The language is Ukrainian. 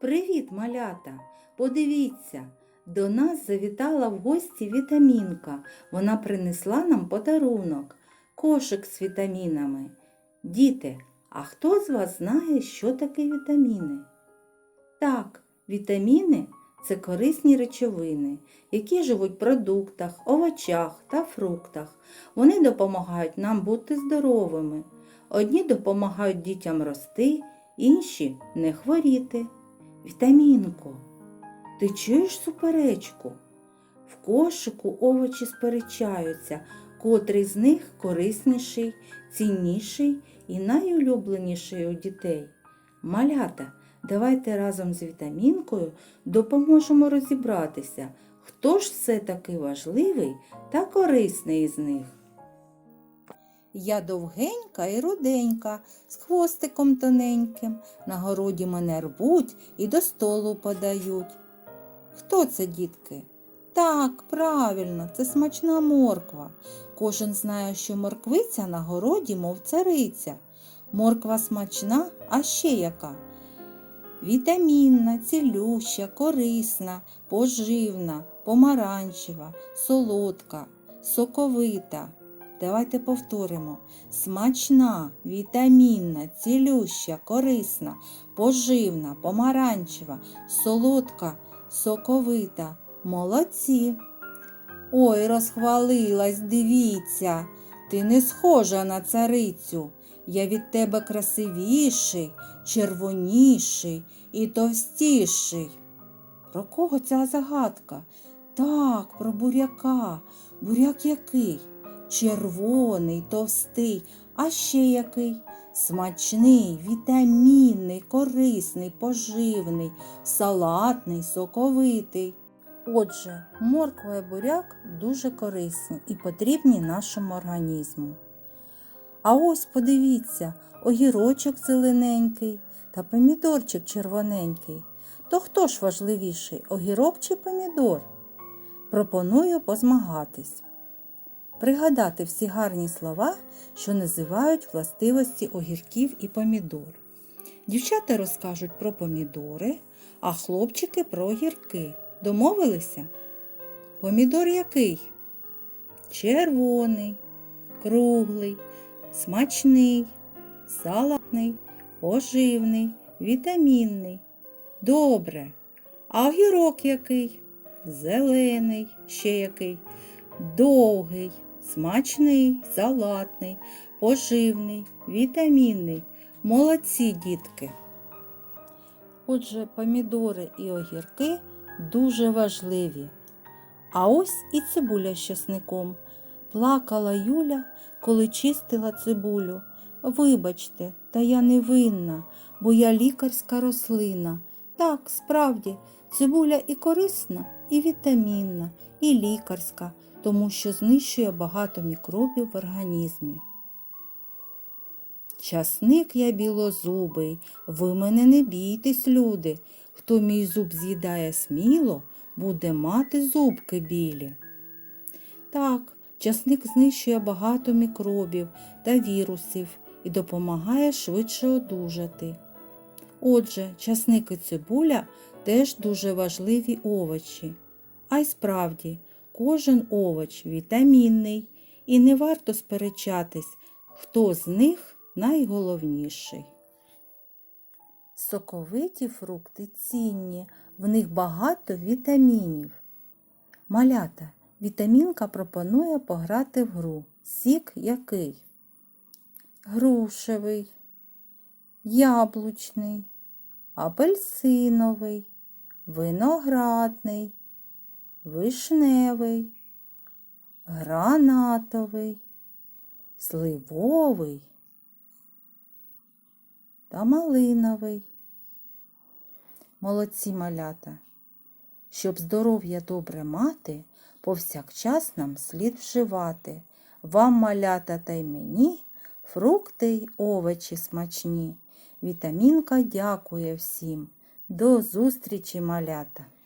Привіт, малята! Подивіться, до нас завітала в гості вітамінка. Вона принесла нам подарунок, кошик з вітамінами. Діти, а хто з вас знає, що таке вітаміни? Так, вітаміни це корисні речовини, які живуть в продуктах, овочах та фруктах. Вони допомагають нам бути здоровими. Одні допомагають дітям рости, інші не хворіти. Вітамінко, ти чуєш суперечку? В кошику овочі сперечаються, котрий з них корисніший, цінніший і найулюбленіший у дітей. Малята, давайте разом з вітамінкою допоможемо розібратися, хто ж все-таки важливий та корисний із них. Я довгенька і руденька, з хвостиком тоненьким. На городі мене рвуть і до столу подають. Хто це, дітки? Так, правильно, це смачна морква. Кожен знає, що морквиця на городі, мов цариця. Морква смачна, а ще яка? Вітамінна, цілюща, корисна, поживна, помаранчева, солодка, соковита. Давайте повторимо. Смачна, вітамінна, цілюща, корисна, поживна, помаранчева, солодка, соковита. Молодці. Ой, розхвалилась, дивіться, ти не схожа на царицю. Я від тебе красивіший, червоніший і товстіший. Про кого ця загадка? Так, про буряка. Буряк який? Червоний, товстий, а ще який? Смачний, вітамінний, корисний, поживний, салатний, соковитий. Отже, морква і буряк дуже корисні і потрібні нашому організму. А ось подивіться, огірочок зелененький та помідорчик червоненький. То хто ж важливіший, огірок чи помідор? Пропоную позмагатись. Пригадати всі гарні слова, що називають властивості огірків і помідор. Дівчата розкажуть про помідори, а хлопчики про огірки. Домовилися? Помідор який? Червоний, круглий, смачний, салатний, поживний, вітамінний. Добре. А огірок який? Зелений, ще який, довгий, смачний, салатний, поживний, вітамінний. Молодці дітки. Отже, помідори і огірки дуже важливі. А ось і цибуля з часником. Плакала Юля, коли чистила цибулю. Вибачте, та я не винна, бо я лікарська рослина. Так, справді, цибуля і корисна, і вітамінна, і лікарська, тому що знищує багато мікробів в організмі. Часник я білозубий, ви мене не бійтесь, люди. Хто мій зуб з'їдає сміло, буде мати зубки білі. Так, часник знищує багато мікробів та вірусів і допомагає швидше одужати. Отже, часник і цибуля теж дуже важливі овочі. А й справді, кожен овоч вітамінний, і не варто сперечатись, хто з них найголовніший. Соковиті фрукти цінні, в них багато вітамінів. Малята, вітамінка пропонує пограти в гру. Сік який? Грушевий, яблучний, апельсиновий, виноградний, вишневий, гранатовий, сливовий та малиновий. Молодці малята. Щоб здоров'я добре мати, повсякчас нам слід вживати. Вам малята та й мені фрукти й овочі смачні. Вітамінка дякує всім. До зустрічі, малята!